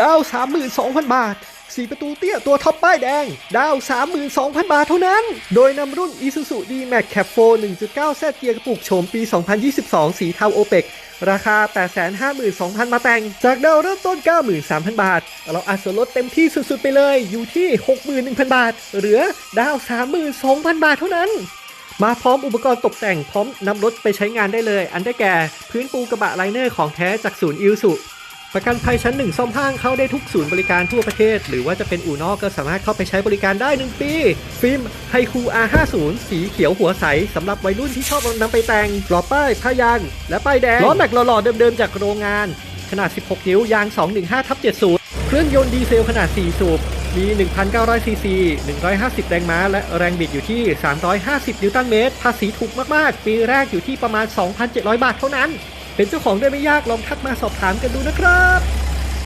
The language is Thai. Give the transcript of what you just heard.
ดาว 32,000 บาทสีประตูเตี้ยตัวท็อปป้ายแดง ดาว 32,000 บาทเท่านั้น โดยนำรุ่น Isuzu D-Max Cap 4 1.9 Z เกียร์กระปุกโฉมปี 2022 สีเทาโอเปกราคา 852,000 มาแต่ง จากดาวเริ่มต้น 93,000 บาท เราอัดส่วนลดเต็มที่สุดๆไปเลย อยู่ที่ 61,000 บาท เหลือดาว 32,000 บาทเท่านั้น มาพร้อมอุปกรณ์ตกแต่งพร้อมนำรถไปใช้งานได้เลย อันได้แก่ พื้นปูกระบะไลเนอร์ของแท้จากศูนย์อิลสุ ประกันภัยชั้นหนึ่งซ่อมห้างเข้าได้ทุกศูนย์บริการทั่วประเทศ หรือว่าจะเป็นอู่นอกก็สามารถเข้าไปใช้บริการได้ 1 ปี ฟิล์มไฮคู R50 สีเขียวหัวใสสำหรับวัยรุ่นที่ชอบนำไปแต่งกรอบป้ายผ้ายาง และป้ายแดงล้อแม็กหล่อๆเดิมๆจากโรงงาน ขนาด 16 นิ้วยาง 215ทับ70 เครื่องยนต์ดีเซลขนาด 4 สูบมี 1,900 ซีซี 150 แรงม้า และแรงบิดอยู่ที่ 350 นิวตันเมตร ภาษีถูกมาก ๆ ปีแรกอยู่ที่ประมาณ 2,700 บาทเท่านั้น เป็นเจ้าของได้ไม่ยากลองทักมาสอบถามกันดูนะครับ